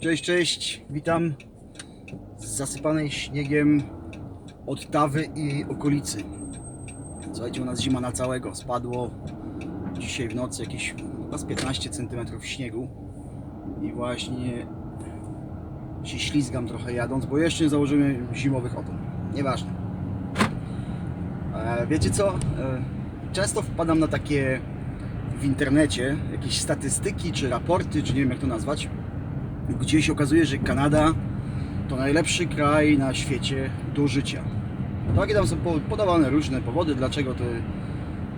Cześć, cześć, witam z zasypanej śniegiem Ottawy i okolicy. Słuchajcie, u nas zima na całego. Spadło dzisiaj w nocy jakieś chyba z 15 cm śniegu i właśnie się ślizgam trochę jadąc, bo jeszcze nie założyłem zimowych opon. Nieważne. E, wiecie co? E, często wpadam na takie w internecie jakieś statystyki, czy raporty, czy nie wiem jak to nazwać, gdzie się okazuje, że Kanada to najlepszy kraj na świecie do życia. Takie tam są po- podawane różne powody, dlaczego te,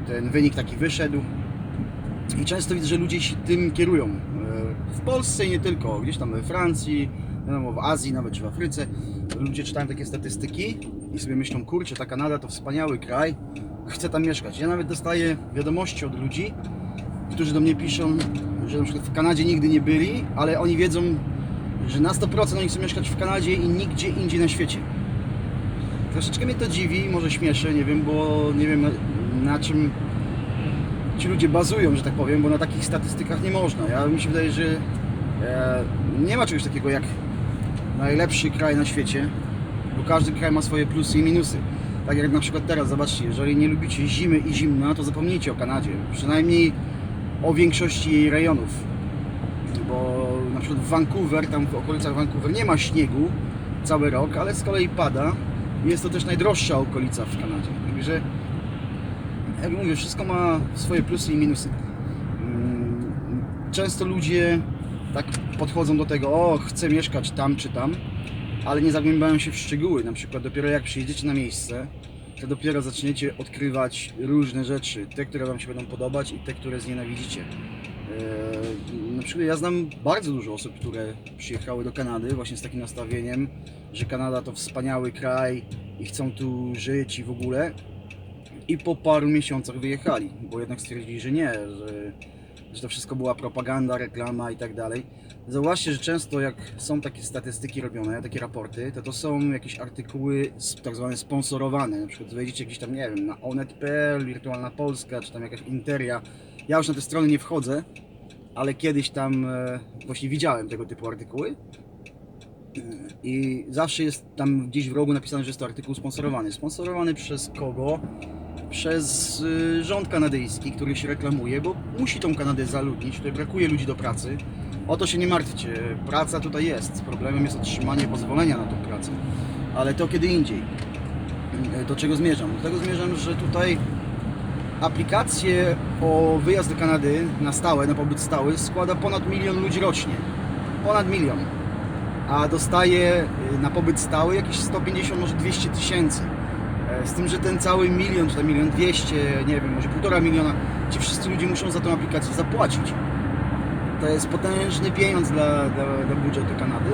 ten wynik taki wyszedł. I często widzę, że ludzie się tym kierują. E, W Polsce i nie tylko, gdzieś tam we Francji, w Azji, nawet czy w Afryce. Ludzie czytają takie statystyki i sobie myślą, kurczę, ta Kanada to wspaniały kraj, chcę tam mieszkać. Ja nawet dostaję wiadomości od ludzi, którzy do mnie piszą, że na przykład w Kanadzie nigdy nie byli, ale oni wiedzą, że na 100% oni chcą mieszkać w Kanadzie i nigdzie indziej na świecie. Troszeczkę mnie to dziwi, może śmieszy, nie wiem, bo nie wiem na, na czym ci ludzie bazują, że tak powiem, bo na takich statystykach nie można. Ja mi się wydaje, że e, nie ma czegoś takiego jak najlepszy kraj na świecie, bo każdy kraj ma swoje plusy i minusy. Tak jak na przykład teraz, zobaczcie, jeżeli nie lubicie zimy i zimna, to zapomnijcie o Kanadzie. Przynajmniej o większości jej rejonów. Bo na przykład w Vancouver, tam w okolicach Vancouver nie ma śniegu cały rok, ale z kolei pada. Jest to też najdroższa okolica w Kanadzie. Także, jak mówię, wszystko ma swoje plusy i minusy. Mm, Często ludzie tak podchodzą do tego, o, chcę mieszkać tam czy tam, ale nie zagłębiają się w szczegóły. Na przykład dopiero jak przyjedziecie na miejsce, to dopiero zaczniecie odkrywać różne rzeczy, te, które Wam się będą podobać i te, które znienawidzicie. Eee, Na przykład ja znam bardzo dużo osób, które przyjechały do Kanady właśnie z takim nastawieniem, że Kanada to wspaniały kraj i chcą tu żyć i w ogóle. I po paru miesiącach wyjechali, bo jednak stwierdzili, że nie, że, że to wszystko była propaganda, reklama i tak dalej. Zauważcie, że często jak są takie statystyki robione, takie raporty, to to są jakieś artykuły tak zwane sponsorowane. Na przykład wejdziecie gdzieś tam, nie wiem, na onet.pl, Wirtualna Polska, czy tam jakaś Interia. Ja już na te strony nie wchodzę, ale kiedyś tam e, właśnie widziałem tego typu artykuły. I zawsze jest tam gdzieś w rogu napisane, że jest to artykuł sponsorowany. Sponsorowany przez kogo? Przez y, rząd kanadyjski, który się reklamuje, bo musi tą Kanadę zaludnić, tutaj brakuje ludzi do pracy. O to się nie martwcie, praca tutaj jest. Problemem jest otrzymanie pozwolenia na tą pracę, ale to kiedy indziej. Y, Do czego zmierzam? Do tego zmierzam, że tutaj aplikacje o wyjazd do Kanady na stałe, na pobyt stały składa ponad milion ludzi rocznie. Ponad milion a dostaje y, na pobyt stały jakieś 150, może 200 tysięcy. Z tym, że ten cały milion, czy tam milion dwieście, nie wiem, może półtora miliona, ci wszyscy ludzie muszą za tą aplikację zapłacić. To jest potężny pieniądz dla, dla, dla budżetu Kanady.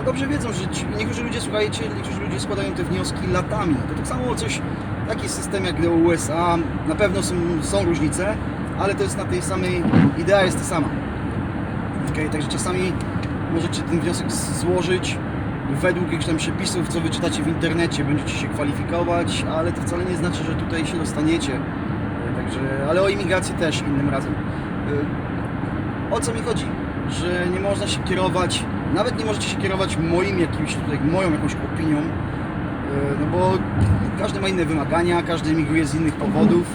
A dobrze wiedzą, że ci, niektórzy ludzie, słuchajcie, niektórzy ludzie składają te wnioski latami. To tak samo coś, taki system jak do USA, na pewno są, są różnice, ale to jest na tej samej, idea jest ta sama. Okay, także czasami możecie ten wniosek złożyć według jakichś tam przepisów, co wyczytacie w internecie, będziecie się kwalifikować, ale to wcale nie znaczy, że tutaj się dostaniecie. E, Także, ale o imigracji też innym razem. E, O co mi chodzi? Że nie można się kierować, nawet nie możecie się kierować moim jakimś tutaj, moją jakąś opinią, e, no bo każdy ma inne wymagania, każdy emigruje z innych powodów.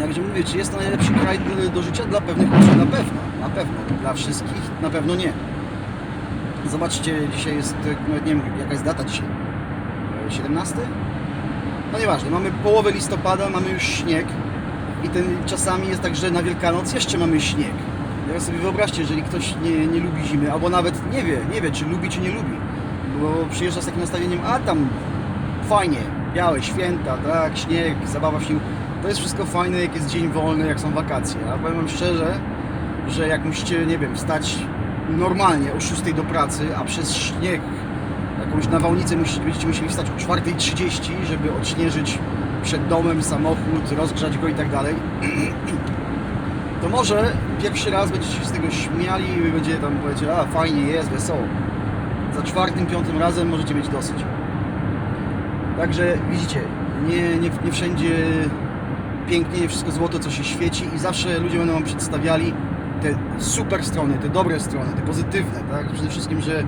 Także mówię, czy jest to najlepszy kraj do życia dla pewnych osób? Na pewno, na pewno. Dla wszystkich na pewno nie. Zobaczcie, dzisiaj jest, e, nawet nie wiem jaka jest data dzisiaj. E, 17? No nieważne, mamy połowę listopada, mamy już śnieg i ten czasami jest tak, że na Wielkanoc jeszcze mamy śnieg. Teraz sobie wyobraźcie, jeżeli ktoś nie, nie lubi zimy, albo nawet nie wie, nie wie czy lubi czy nie lubi, bo przyjeżdża z takim nastawieniem, a tam fajnie, białe święta, tak, śnieg, zabawa w śniegu. To jest wszystko fajne, jak jest dzień wolny, jak są wakacje. A powiem wam szczerze, że jak musicie, nie wiem, wstać normalnie o 6 do pracy, a przez śnieg, jakąś nawałnicę będziecie musieli wstać o 4.30, żeby odśnieżyć przed domem samochód, rozgrzać go i tak dalej, to może pierwszy raz będziecie się z tego śmiali i będzie tam powiecie, a fajnie jest, wesoło. Za czwartym, piątym razem możecie mieć dosyć. Także widzicie, nie, nie, nie wszędzie pięknie, nie wszystko złoto, co się świeci i zawsze ludzie będą wam przedstawiali te super strony, te dobre strony, te pozytywne, tak? Przede wszystkim, że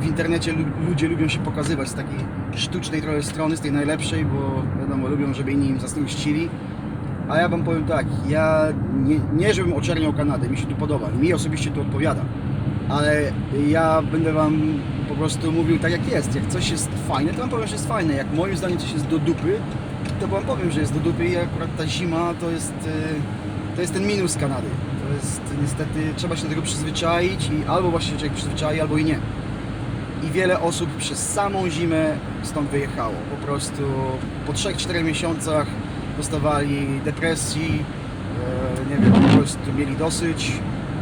w internecie lu- ludzie lubią się pokazywać z takiej sztucznej trochę strony, z tej najlepszej, bo wiadomo, lubią, żeby inni im zazdrościli. A ja wam powiem tak, ja nie, nie żebym oczerniał Kanadę, mi się tu podoba, mi osobiście tu odpowiada, ale ja będę wam po prostu mówił tak jak jest. Jak coś jest fajne, to wam powiem, że jest fajne. Jak moim zdaniem coś jest do dupy, to wam powiem, że jest do dupy i akurat ta zima to jest, y, to jest ten minus Kanady. Jest niestety, trzeba się do tego przyzwyczaić i albo właśnie się przyzwyczai, albo i nie. I wiele osób przez samą zimę stąd wyjechało. Po prostu po 3-4 miesiącach dostawali depresji, e, nie wiem, po prostu mieli dosyć.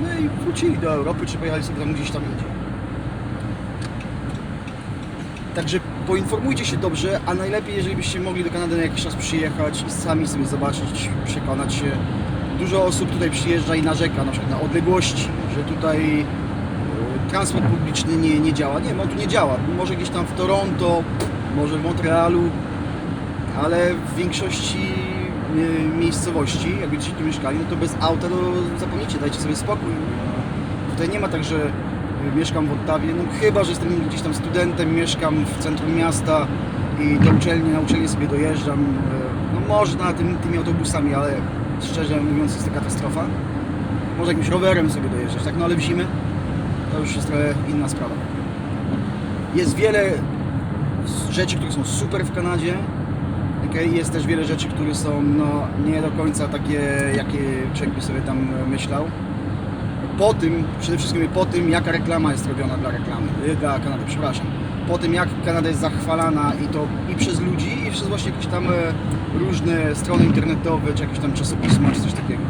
No i wrócili do Europy, czy pojechali sobie tam gdzieś tam indziej. Także poinformujcie się dobrze, a najlepiej, jeżeli byście mogli do Kanady na jakiś czas przyjechać i sami sobie zobaczyć, przekonać się. Dużo osób tutaj przyjeżdża i narzeka na przykład na odległości, że tutaj e, transport publiczny nie, nie działa. Nie, on tu nie działa. Może gdzieś tam w Toronto, może w Montrealu, ale w większości e, miejscowości, jak będziecie tu mieszkali, no to bez auta to zapomnijcie, dajcie sobie spokój. Tutaj nie ma tak, że y, mieszkam w Ottawie, no chyba, że jestem gdzieś tam studentem, mieszkam w centrum miasta i do uczelni, na uczelnię sobie dojeżdżam. No można tym, tymi autobusami, ale szczerze mówiąc jest to katastrofa. Może jakimś rowerem sobie dojeżdżać, tak? No ale w zimę to już jest trochę inna sprawa. Jest wiele rzeczy, które są super w Kanadzie. Okay? Jest też wiele rzeczy, które są no, nie do końca takie, jakie człowiek by sobie tam myślał po tym, przede wszystkim po tym, jaka reklama jest robiona dla reklamy, dla Kanady, przepraszam. Po tym, jak Kanada jest zachwalana i to i przez ludzi, przez właśnie jakieś tam e, różne strony internetowe, czy jakieś tam czasopisma, czy coś takiego.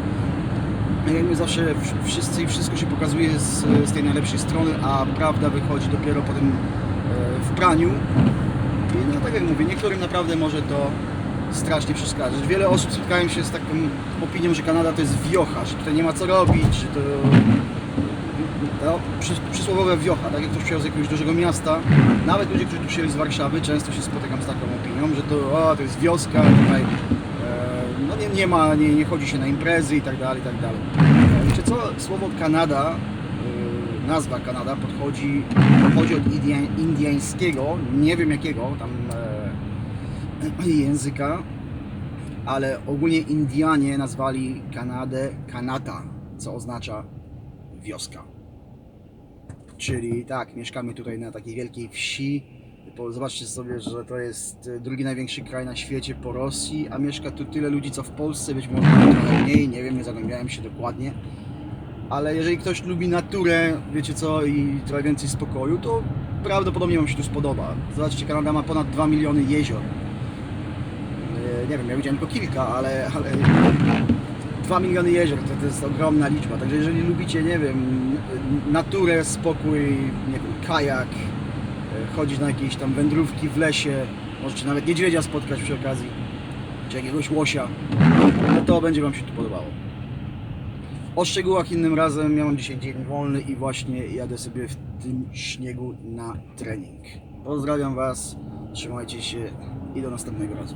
Jak my zawsze wszyscy i wszystko się pokazuje z, z tej najlepszej strony, a prawda wychodzi dopiero potem e, w praniu. I no tak jak mówię, niektórym naprawdę może to strasznie przeszkadzać. Wiele osób spotkają się z taką opinią, że Kanada to jest wiocha, że tutaj nie ma co robić, że to no, przy, przysłowiowa wiocha, tak jak ktoś przyjechał z jakiegoś dużego miasta, nawet ludzie, którzy tu przyjechali z Warszawy, często się spotykam z taką opinią, że to, o, to jest wioska, tutaj e, no nie, nie ma, nie, nie chodzi się na imprezy i tak dalej, i tak dalej. E, Wiecie co, słowo Kanada, e, nazwa Kanada podchodzi, pochodzi od india, indiańskiego, nie wiem jakiego tam e, języka, ale ogólnie Indianie nazwali Kanadę Kanata, co oznacza wioska. Czyli tak, mieszkamy tutaj na takiej wielkiej wsi. Zobaczcie sobie, że to jest e, drugi największy kraj na świecie po Rosji, a mieszka tu tyle ludzi co w Polsce, być może trochę mniej, nie wiem, nie zagłębiałem się dokładnie. Ale jeżeli ktoś lubi naturę, wiecie co, i trochę więcej spokoju, to prawdopodobnie Wam się tu spodoba. Zobaczcie, Kanada ma ponad 2 miliony jezior. E, Nie wiem, ja widziałem tylko kilka, ale, ale 2 miliony jezior to, to jest ogromna liczba. Także jeżeli lubicie, nie wiem, naturę, spokój, nie wiem, kajak, e, chodzić na jakieś tam wędrówki w lesie, możecie nawet niedźwiedzia spotkać przy okazji, czy jakiegoś łosia, to będzie Wam się tu podobało. O szczegółach innym razem. Mam dzisiaj dzień wolny i właśnie jadę sobie w tym śniegu na trening. Pozdrawiam Was, trzymajcie się i do następnego razu.